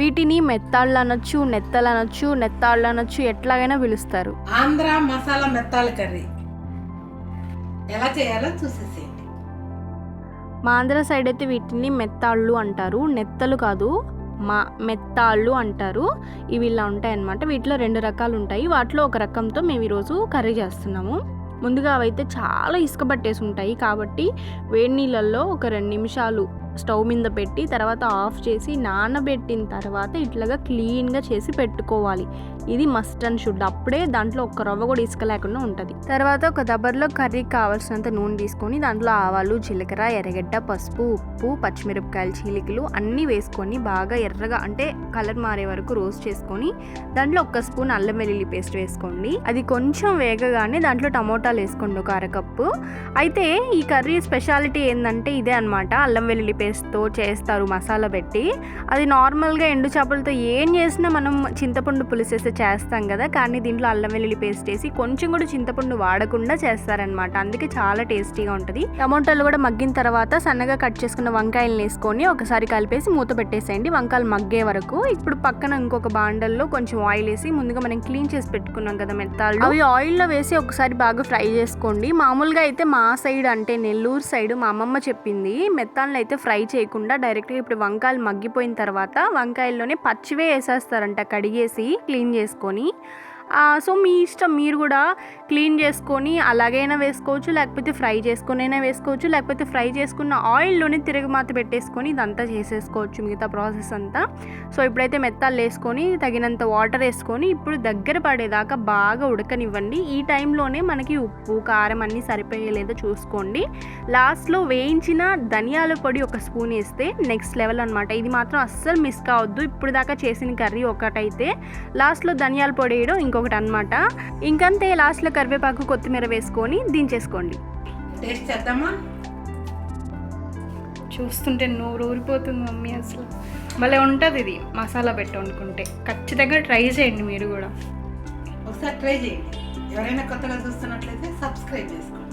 వీటిని మెత్తాళ్ళు అనొచ్చు నెత్తలు అనొచ్చు నెత్తాళ్ళు అనొచ్చు ఎట్లాగైనా పిలుస్తారు. ఆంధ్ర మసాలా మెత్తాల కర్రీ. ఎలా చేయాలో చూసేసేయండి. మా ఆంధ్ర సైడ్ అయితే వీటిని మెత్తాళ్ళు అంటారు నెత్తలు కాదు మా మెత్తాళ్ళు అంటారు. ఇవి ఇలా ఉంటాయి అన్నమాట వీటిలో రెండు రకాలు ఉంటాయి. వాటిలో ఒక రకంతో మేము ఈరోజు కర్రీ చేస్తున్నాము. ముందుగా అవైతే చాలా ఇసుక పట్టేసి ఉంటాయి. కాబట్టి వేడి నీళ్ళల్లో ఒక రెండు నిమిషాలు స్టవ్ మీద పెట్టి తర్వాత ఆఫ్ చేసి నానబెట్టిన తర్వాత ఇట్లాగా క్లీన్గా చేసి పెట్టుకోవాలి. ఇది మస్ట్ అండ్ షుడ్. అప్పుడే దాంట్లో ఒక్క రవ్వ కూడా ఇసుక లేకుండా ఉంటుంది. తర్వాత ఒక దబ్బర్లో కర్రీకి కావాల్సినంత నూనె తీసుకొని దాంట్లో ఆవాలు జీలకర్ర ఎర్రగడ్డ పసుపు ఉప్పు పచ్చిమిరపకాయలు చీలికలు అన్నీ వేసుకొని బాగా ఎర్రగా అంటే కలర్ మారే వరకు రోస్ట్ చేసుకొని దాంట్లో ఒక్క స్పూన్ అల్లం వెల్లుల్లి పేస్ట్ వేసుకోండి. అది కొంచెం వేగగానే దాంట్లో టమోటాలు వేసుకోండి ఒక అరకప్పు. అయితే ఈ కర్రీ స్పెషాలిటీ ఏంటంటే ఇదే అన్నమాట. అల్లం వెల్లుల్లి పేస్ట్తో చేస్తారు మసాలా పెట్టి. అది నార్మల్గా ఎండు చేపలతో ఏం చేసినా మనం చింతపండు పులుసేసి చేస్తాం కదా కానీ దీంట్లో అల్లం వెల్లుల్లి పేస్ట్ వేసి కొంచెం కూడా చింతపండు వాడకుండా చేస్తారనమాట అందుకే చాలా టేస్టీగా ఉంటుంది. టమోటాలు కూడా మగ్గిన తర్వాత సన్నగా కట్ చేసుకున్న వంకాయలను వేసుకొని ఒకసారి కలిపేసి మూత పెట్టేసేయండి. వంకాయలు మగ్గే వరకు ఇప్పుడు పక్కన ఇంకొక బాండల్లో కొంచెం ఆయిల్ వేసి ముందుగా మనం క్లీన్ చేసి పెట్టుకున్నాం కదా మెత్తాలు అవి ఆయిల్లో వేసి ఒకసారి బాగా ఫ్రై చేసుకోండి. మామూలుగా అయితే మా సైడ్ అంటే నెల్లూరు సైడ్ మా అమ్మమ్మ చెప్పింది మెత్తాలను అయితే ఫ్రై ఫ్రై చేయకుండా డైరెక్ట్గా ఇప్పుడు వంకాయలు మగ్గిపోయిన తర్వాత వంకాయల్లోనే పచ్చివే వేసేస్తారంట కడిగేసి క్లీన్ చేసుకొని. సో మీ ఇష్టం మీరు కూడా క్లీన్ చేసుకొని అలాగైనా వేసుకోవచ్చు లేకపోతే ఫ్రై చేసుకొనైనా వేసుకోవచ్చు లేకపోతే ఫ్రై చేసుకున్న ఆయిల్లోనే తిరగమాత పెట్టేసుకొని ఇదంతా చేసేసుకోవచ్చు మిగతా ప్రాసెస్ అంతా. సో ఇప్పుడైతే మెత్తాలు వేసుకొని తగినంత వాటర్ వేసుకొని ఇప్పుడు దగ్గర పడేదాకా బాగా ఉడకనివ్వండి. ఈ టైంలోనే మనకి ఉప్పు కారం అన్నీ సరిపోయేలేదో చూసుకోండి. లాస్ట్లో వేయించిన ధనియాల పొడి ఒక స్పూన్ వేస్తే నెక్స్ట్ లెవెల్ అనమాట ఇది మాత్రం అస్సలు మిస్ కావద్దు. ఇప్పుడు దాకా చేసిన కర్రీ ఒకటైతే లాస్ట్లో ధనియాల పొడి వేయడం ఇంకొకటి అనమాట ఇంకంతే లాస్ట్లో కరివేపాకు కొత్తిమీర వేసుకొని దించేసుకోండి. టేస్ట్ చేద్దామా? చూస్తుంటే నోరు ఊరిపోతుంది మమ్మీ అసలు. భలే ఉంటుంది ఇది మసాలా పెట్టి వండుకుంటే. ఖచ్చితంగా ట్రై చేయండి మీరు కూడా. ఒకసారి ట్రై చేయండి. ఎవరైనా కొత్తగా చూస్తున్నట్లయితే సబ్స్క్రైబ్ చేసుకోండి.